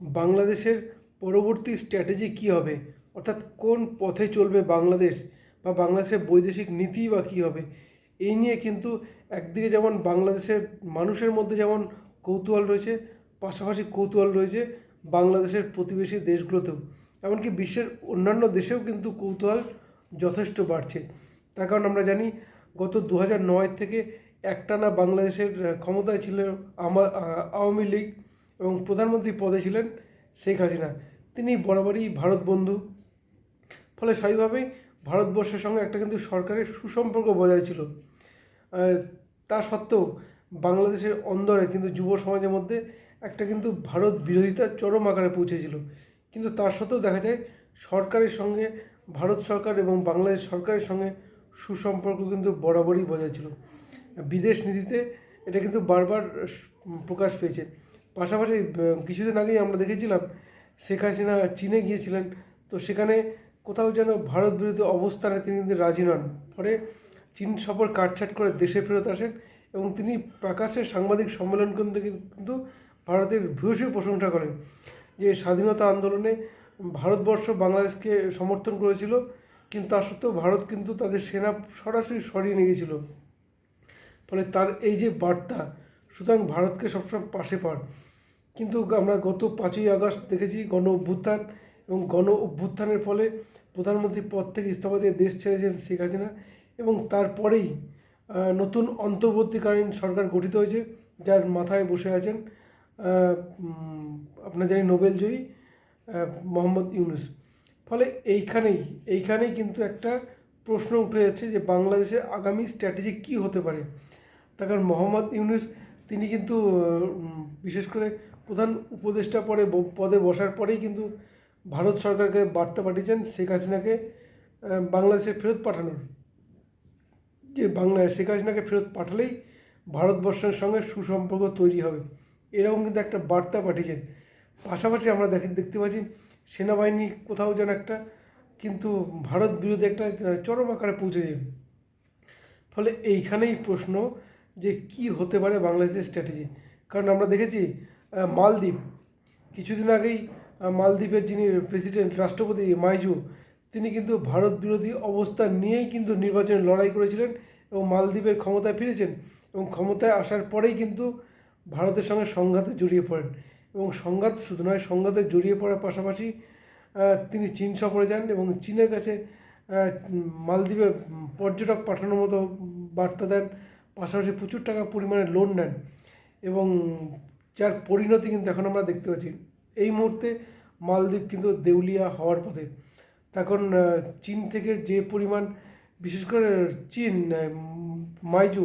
বাংলাদেশের পরবর্তী স্ট্র্যাটেজি কী হবে? অর্থাৎ কোন পথে চলবে বাংলাদেশ? বা বাংলাদেশের বৈদেশিক নীতি বা কী হবে? এই নিয়ে কিন্তু একদিকে যেমন বাংলাদেশের মানুষের মধ্যে যেমন কৌতূহল রয়েছে, পাশাপাশি কৌতূহল রয়েছে বাংলাদেশের প্রতিবেশী দেশগুলোতেও। এমনকি বিশ্বের অন্যান্য দেশেও কিন্তু কৌতূহল যথেষ্ট বাড়ছে। তার কারণ আমরা জানি, গত দু নয় থেকে একটানা বাংলাদেশের ক্ষমতায় ছিল আওয়ামী লীগ। এবং প্রধানমন্ত্রী পদে ছিলেন শেখ হাসিনা। তিনি বরাবরই ভারত বন্ধু। ফলে স্বাভাবিকভাবেই ভারতবর্ষের সঙ্গে একটা কিন্তু সরকারের সুসম্পর্ক বজায় ছিল। তা সত্ত্বেও বাংলাদেশের অন্দরে কিন্তু যুব সমাজের মধ্যে একটা কিন্তু ভারত বিরোধিতা চরম আকারে পৌঁছেছিল। কিন্তু তার সত্ত্বেও দেখা যায় সরকারের সঙ্গে, ভারত সরকার এবং বাংলাদেশ সরকারের সঙ্গে সুসম্পর্ক কিন্তু বরাবরই বজায় ছিল। বিদেশ নীতিতে এটা কিন্তু বারবার প্রকাশ পেয়েছে। পাশাপাশি কিছুদিন আগেই আমরা দেখেছিলাম শেখ হাসিনা চীনে গিয়েছিলেন। তো সেখানে কোথাও যেন ভারত বিরোধী অবস্থানে তিনি কিন্তু রাজি নন। ফলে চীন সফর কাটছাট করে দেশে ফেরত আসেন এবং তিনি প্রকাশ্যে সাংবাদিক সম্মেলন কিন্তু কিন্তু ভারতের ভূয়সী প্রশংসা করেন যে স্বাধীনতা আন্দোলনে ভারতবর্ষ বাংলাদেশকে সমর্থন করেছিল, কিন্তু তা সত্ত্বেও ভারত কিন্তু তাদের সেনা সরাসরি সরিয়ে নিয়ে ফলে তার এই যে বার্তা সুতরাং ভারতকে সবসময় পাশে পাওয়ার কিন্তু আমরা গত পাঁচই আগস্ট দেখেছি গণ অভ্যুত্থান এবং গণ অভ্যুত্থানের ফলে প্রধানমন্ত্রী পদ থেকে ইস্তফা দিয়ে দেশ ছেড়েছেন শেখ হাসিনা এবং তারপরেই নতুন অন্তর্বর্তীকালীন সরকার গঠিত হয়েছে যার মাথায় বসে আছেন আপনার জানি নোবেলজয়ী মোহাম্মদ ইউনুস। ফলে এইখানেই এইখানেই কিন্তু একটা প্রশ্ন উঠে যাচ্ছে যে বাংলাদেশের আগামী স্ট্র্যাটেজি কী হতে পারে? তার কারণ মোহাম্মদ ইউনুস তিনি কিন্তু বিশেষ করে প্রধান উপদেষ্টা পরে পদে বসার পরেই কিন্তু ভারত সরকারকে বার্তা পাঠিয়েছেন শেখ হাসিনাকে বাংলাদেশে ফেরত পাঠানোর। যে বাংলা শেখ হাসিনাকে ফেরত পাঠালেই ভারতবর্ষের সঙ্গে সুসম্পর্ক তৈরি হবে। এরকম কিন্তু একটা বার্তা পাঠিয়েছেন। পাশাপাশি আমরা দেখে, দেখতে পাচ্ছি সেনাবাহিনী কোথাও যেন একটা কিন্তু ভারত বিরোধী একটা চরম আকারে পৌঁছে পৌঁছেছে। ফলে এইখানেই প্রশ্ন যে কি হতে পারে বাংলাদেশের স্ট্র্যাটেজি কারণ আমরা দেখেছি মালদ্বীপ। কিছুদিন আগেই মালদ্বীপের যিনি প্রেসিডেন্ট রাষ্ট্রপতি মাইজু, তিনি কিন্তু ভারত বিরোধী অবস্থান নিয়েই কিন্তু নির্বাচনে লড়াই করেছিলেন এবং মালদ্বীপের ক্ষমতায় ফিরেছেন এবং ক্ষমতায় আসার পরেই কিন্তু ভারতের সঙ্গে সংঘাতে জড়িয়ে পড়েন। এবং সংঘাত শুধু নয়, সংঘাতে জড়িয়ে পড়ার পাশাপাশি তিনি চীন সফরে যান এবং চীনের কাছে মালদ্বীপে পর্যটক পাঠানোর মতো বার্তা দেন। পাশাপাশি প্রচুর টাকা পরিমাণে লোন নেন এবং যার পরিণতি কিন্তু এখন আমরা দেখতে পাচ্ছি। এই মুহূর্তে মালদ্বীপ কিন্তু দেউলিয়া হওয়ার পথে। তখন চীন থেকে যে পরিমাণ, বিশেষ করে চীন মাইজু,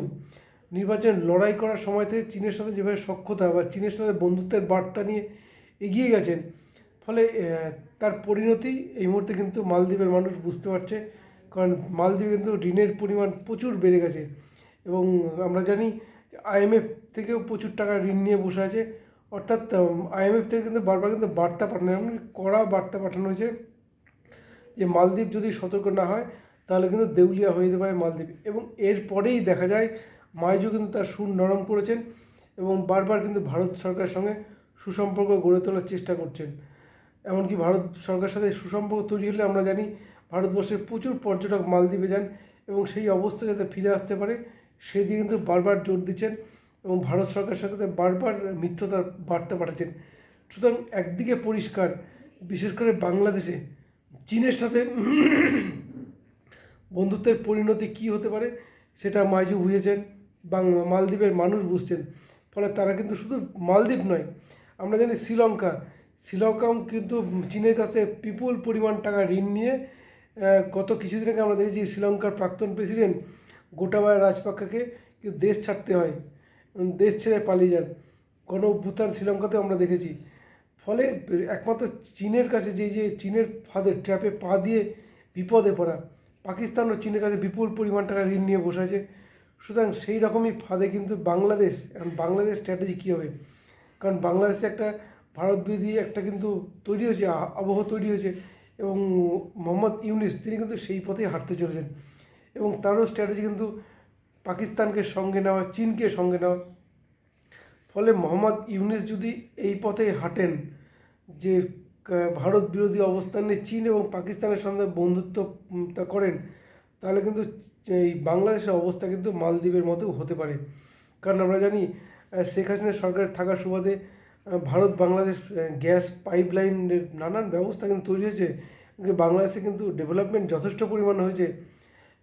নির্বাচন লড়াই করার সময় থেকে চীনের সাথে যেভাবে সক্ষতা বা চীনের সাথে বন্ধুত্বের বার্তা নিয়ে এগিয়ে গেছেন, ফলে তার পরিণতি এই মুহূর্তে কিন্তু মালদ্বীপের মানুষ বুঝতে পারছে। কারণ মালদ্বীপে কিন্তু ঋণের পরিমাণ প্রচুর বেড়ে গেছে। এবং আমরা জানি আইএমএফ থেকেও প্রচুর টাকা ঋণ নিয়ে বসে আছে। অর্থাৎ আইএমএফ থেকে কিন্তু বারবার কিন্তু বার্তা পাঠানো এমন কড়া বার্তা পাঠানো হয়েছে যে মালদ্বীপ যদি সতর্ক না হয়, তাহলে কিন্তু দেউলিয়া হয়ে যেতে পারে মালদ্বীপ। এবং এরপরেই দেখা যায় মাইজু কিন্তু তার সুর নরম করেছেন এবং বারবার কিন্তু ভারত সরকারের সঙ্গে সুসম্পর্ক গড়ে তোলার চেষ্টা করছেন। এমনকি ভারত সরকারের সাথে সুসম্পর্ক তৈরি হলে আমরা জানি, ভারতবর্ষের প্রচুর পর্যটক মালদ্বীপে যান এবং সেই অবস্থা যাতে ফিরে আসতে পারে সেই দিকে কিন্তু বারবার জোর দিচ্ছেন এবং ভারত সরকারের সাথে বারবার মিথ্যতার বার্তা পাঠাচ্ছেন সুতরাং একদিকে পরিষ্কার, বিশেষ করে বাংলাদেশে চীনের সাথে বন্ধুত্বের পরিণতি কী হতে পারে সেটা মাইজু বুঝেছেন বাংলা মালদ্বীপের মানুষ বুঝছেন। ফলে তারা কিন্তু শুধু মালদ্বীপ নয়, আমরা জানি শ্রীলঙ্কা। শ্রীলঙ্কাও কিন্তু চীনের কাছ থেকে বিপুল পরিমাণ টাকা ঋণ নিয়ে গত কিছুদিন আগে আমরা দেখেছি শ্রীলঙ্কার প্রাক্তন প্রেসিডেন্ট গোটাবায়া রাজপাক্ষাকে দেশ ছাড়তে হয় দেশ ছেড়ে পালিয়ে যান। গণ অভ্যুত্থান শ্রীলঙ্কাতেও আমরা দেখেছি। ফলে একমাত্র চীনের কাছে যে যে চীনের ফাঁদে, ট্র্যাপে পা দিয়ে বিপদে পড়া পাকিস্তানও চীনের কাছে বিপুল পরিমাণ টাকা ঋণ নিয়ে বসে আছে। সুতরাং সেই রকমই ফাঁদে কিন্তু বাংলাদেশ এখন বাংলাদেশ স্ট্র্যাটেজি কী হবে? কারণ বাংলাদেশে একটা ভারত একটা কিন্তু তৈরি হয়েছে আবহ তৈরি হয়েছে এবং মোহাম্মদ ইউনিস, তিনি কিন্তু সেই পথেই হাঁটতে চলেছেন। এবং তারও স্ট্র্যাটেজি কিন্তু পাকিস্তানকে সঙ্গে নেওয়া, চীনকে সঙ্গে নেওয়া। ফলে মোহাম্মদ ইউনিস যদি এই পথে হাঁটেন, যে ভারত বিরোধী অবস্থান চীন এবং পাকিস্তানের সঙ্গে বন্ধুত্ব করেন, তাহলে কিন্তু এই বাংলাদেশের অবস্থা কিন্তু মালদ্বীপের মতো হতে পারে। কারণ আমরা জানি শেখ হাসিনা সরকার থাকার সুবাদে ভারত বাংলাদেশ গ্যাস পাইপলাইনের নানান ব্যবস্থা কিন্তু তৈরি হয়েছে। বাংলাদেশে কিন্তু ডেভেলপমেন্ট যথেষ্ট পরিমাণ হয়েছে।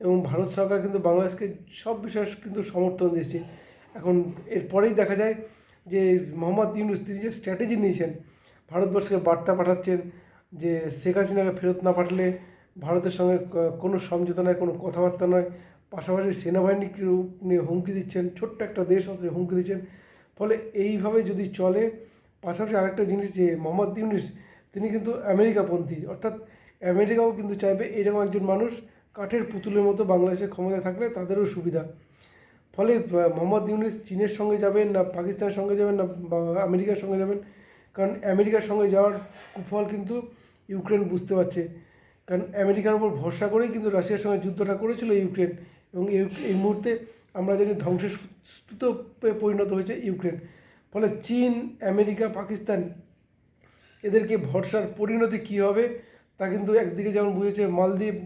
এবং ভারত সরকার কিন্তু বাংলাদেশকে সব বিষয়ে কিন্তু সমর্থন দিয়েছে। এখন এরপরেই দেখা যায় যে মোহাম্মদ ইউনুস তিনি যে স্ট্র্যাটেজি নিয়েছেন, ভারতবর্ষকে বার্তা পাঠাচ্ছেন যে শেখ হাসিনাকে ফেরত না পাঠালে ভারতের সঙ্গে কোনো সমঝোতা নয় কোনো কথাবার্তা নয়। পাশাপাশি সেনাবাহিনীকে নিয়ে হুমকি দিচ্ছেন, ছোট্ট একটা দেশ অথচ হুমকি দিচ্ছেন। ফলে এইভাবে যদি চলে, পাশাপাশি আরেকটা জিনিস যে মোহাম্মদ ইউনুস, তিনি কিন্তু আমেরিকাপন্থী। অর্থাৎ আমেরিকাও কিন্তু চাইবে এরকম একজন মানুষ কাঠের পুতুলের মতো বাংলাদেশে ক্ষমতায় থাকলে তাদেরও সুবিধা। ফলে মোহাম্মদ ইউনুস চীনের সঙ্গে যাবেন না, পাকিস্তানের সঙ্গে যাবেন না আমেরিকার সঙ্গে যাবেন। কারণ আমেরিকার সঙ্গে যাওয়ার কুফল কিন্তু ইউক্রেন বুঝতে পারছে। কারণ আমেরিকার উপর ভরসা করেই কিন্তু রাশিয়ার সঙ্গে যুদ্ধটা করেছিল ইউক্রেন। এবং এই মুহূর্তে আমরা জানি ধ্বংসের স্তুত পরিণত হয়েছে ইউক্রেন। ফলে চীন, আমেরিকা, পাকিস্তান এদেরকে ভরসার পরিণতি কী হবে তা কিন্তু একদিকে যেমন বুঝেছে মালদ্বীপ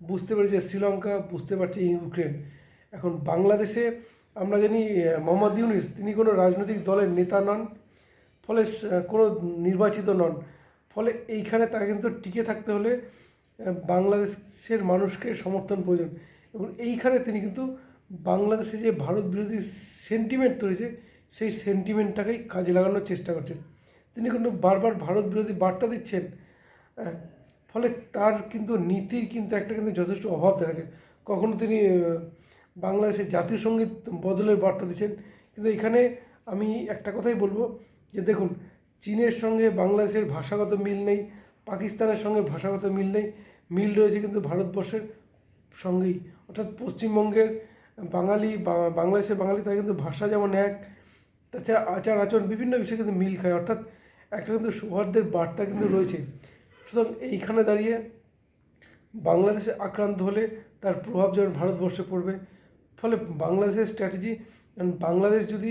বুঝতে পেরেছে, শ্রীলঙ্কা, বুঝতে পারছে ইউক্রেন। এখন বাংলাদেশে আমরা জানি মোহাম্মদ ইউনিস, তিনি কোনো রাজনৈতিক দলের নেতা নন, ফলে কোনো নির্বাচিত নন। ফলে এইখানে তারা কিন্তু টিকে থাকতে হলে বাংলাদেশের মানুষকে সমর্থন প্রয়োজন। এবং এইখানে তিনি কিন্তু বাংলাদেশে যে ভারত বিরোধী সেন্টিমেন্ট তৈরিছে, সেই সেন্টিমেন্টটাকেই কাজে লাগানোর চেষ্টা করছেন। তিনি কিন্তু বারবার ভারত বিরোধী বার্তা দিচ্ছেন ফলে তার কিন্তু নীতির কিন্তু একটা কিন্তু যথেষ্ট অভাব দেখা যায়। কখনো তিনি বাংলাদেশের জাতীয় সংগীত বদলের বার্তা দিচ্ছেন। কিন্তু এখানে আমি একটা কথাই বলব যে দেখুন, চীনের সঙ্গে বাংলাদেশের ভাষাগত মিল নেই, পাকিস্তানের সঙ্গে ভাষাগত মিল নেই, মিল রয়েছে কিন্তু ভারতবর্ষের সঙ্গেই। অর্থাৎ পশ্চিমবঙ্গের বাঙালি বাংলাদেশের বাঙালি তারা কিন্তু ভাষা যেমন এক, তাছাড়া আচার আচরণ বিভিন্ন বিষয়ে কিন্তু মিল খায়। অর্থাৎ একটা কিন্তু সৌহার্দ্যের বার্তা কিন্তু রয়েছে। সুতরাং এইখানে দাঁড়িয়ে বাংলাদেশে আক্রান্ত হলে তার প্রভাব যেমন ভারতবর্ষে পড়বে, ফলে বাংলাদেশের স্ট্র্যাটেজি বাংলাদেশ যদি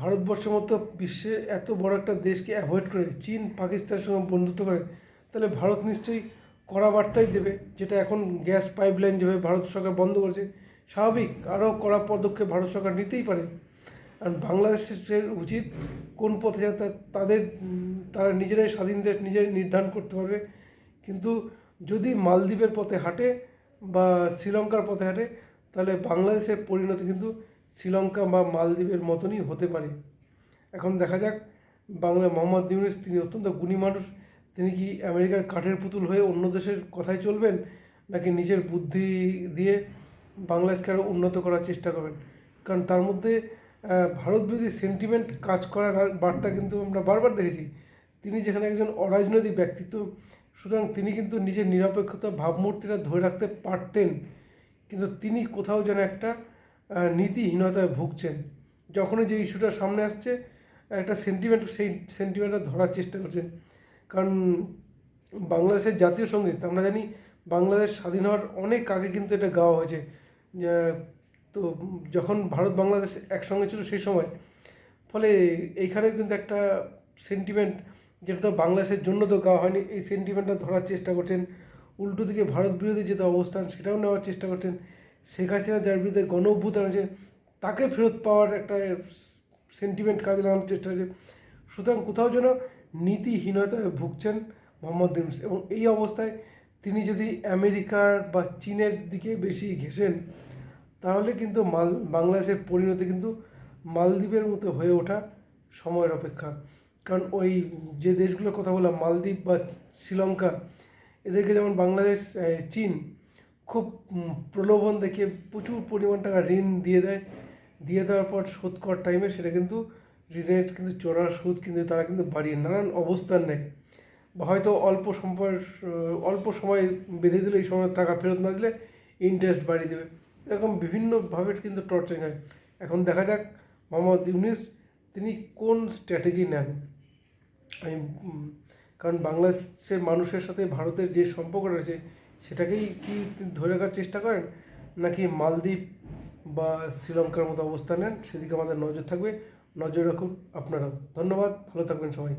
ভারতবর্ষের মতো বিশ্বে এত বড় একটা দেশকে অ্যাভয়েড করে, চীন, পাকিস্তানের সঙ্গে বন্ধুত্ব করে, তাহলে ভারত নিশ্চয়ই কড়া বার্তাই দেবে, যেটা এখন গ্যাস পাইপলাইন যেভাবে ভারত সরকার বন্ধ করেছে, স্বাভাবিক আরও কড়া পদক্ষেপ ভারত সরকার নিতেই পারে। আর বাংলাদেশের উচিত কোন পথে যায় তা- তাদের, তারা নিজেরাই স্বাধীন দেশ নিজেরাই নির্ধারণ করতে পারবে। কিন্তু যদি মালদ্বীপের পথে হাঁটে বা শ্রীলঙ্কার পথে হাঁটে, তাহলে বাংলাদেশের পরিণতি কিন্তু শ্রীলঙ্কা বা মালদ্বীপের মতনই হতে পারে। এখন দেখা যাক বাংলা মোহাম্মদ ইউনুস তিনি অত্যন্ত গুণী মানুষ। তিনি কি আমেরিকার কাঠের পুতুল হয়ে অন্য দেশের কথায় চলবেন, নাকি নিজের বুদ্ধি দিয়ে বাংলাদেশকে আরও উন্নত করার চেষ্টা করবেন? কারণ তার মধ্যে ভারত বিরোধী সেন্টিমেন্ট কাজ করার বার্তা কিন্তু আমরা বারবার দেখেছি। তিনি যেখানে একজন অরাজনৈতিক ব্যক্তিত্ব, সুতরাং তিনি কিন্তু নিজের নিরপেক্ষতা ভাবমূর্তিটা ধরে রাখতে পারতেন, কিন্তু তিনি কোথাও যেন একটা নীতিহীনতায় ভুগছেন। যখনই যে ইস্যুটা সামনে আসছে, একটা সেন্টিমেন্ট সেই সেন্টিমেন্টটা ধরার চেষ্টা করছেন। কারণ বাংলাদেশের জাতীয় সংগীত, আমরা জানি বাংলাদেশ স্বাধীন হওয়ার অনেক আগে কিন্তু এটা গাওয়া হয়েছে। তো যখন ভারত বাংলাদেশ একসঙ্গে ছিল সেই সময়, ফলে এইখানে কিন্তু একটা সেন্টিমেন্ট যেটা তো বাংলাদেশের জন্য তো গাওয়া হয়নি, এই সেন্টিমেন্টটা ধরার চেষ্টা করছেন, উল্টো দিকে ভারত বিরোধী যেটা অবস্থান সেটাও নেওয়ার চেষ্টা করছেন, শেখ হাসিনা যার বিরুদ্ধে গণ অভ্যুত্থান হয়েছে, তাকে ফেরত পাওয়ার একটা সেন্টিমেন্ট কাজে লাগানোর চেষ্টা হয়েছে। সুতরাং কোথাও যেন নীতিহীনতায় ভুগছেন মোহাম্মদ ইউনুস এবং এই অবস্থায় তিনি যদি আমেরিকার বা চীনের দিকে বেশি ঘেসেন তাহলে কিন্তু মাল, বাংলাদেশের পরিণতি কিন্তু মালদ্বীপের মতো হয়ে ওঠা সময়ের অপেক্ষা। কারণ ওই যে দেশগুলোর কথা বললাম, মালদ্বীপ বা শ্রীলঙ্কা, এদেরকে যেমন বাংলাদেশ চীন খুব প্রলোভন দেখিয়ে প্রচুর পরিমাণ টাকা ঋণ দিয়ে দেয়, দিয়ে দেওয়ার পর শোধ করার টাইমে সেটা কিন্তু ঋণের কিন্তু চোরা সুদ কিন্তু তারা কিন্তু বাড়িয়ে নানান অবস্থান নেয়। বা হয়তো অল্প সময় অল্প সময় বেঁধে দিলে এই সময় টাকা ফেরত না দিলে ইন্টারেস্ট বাড়িয়ে দেবে। এরকম বিভিন্নভাবে কিন্তু টর্চারিং হয়। এখন দেখা যাক মোহাম্মদ ইউনিস তিনি কোন স্ট্র্যাটেজি নেন। আমি কারণ বাংলাদেশের মানুষের সাথে ভারতের যে সম্পর্ক রয়েছে, সেটাকেই কি ধরে রাখার চেষ্টা করেন? নাকি মালদ্বীপ বা শ্রীলঙ্কার মতো অবস্থান নেন? সেদিকে আমাদের নজর থাকবে। নজর রাখুন আপনারাও। ধন্যবাদ। ভালো থাকবেন সবাই।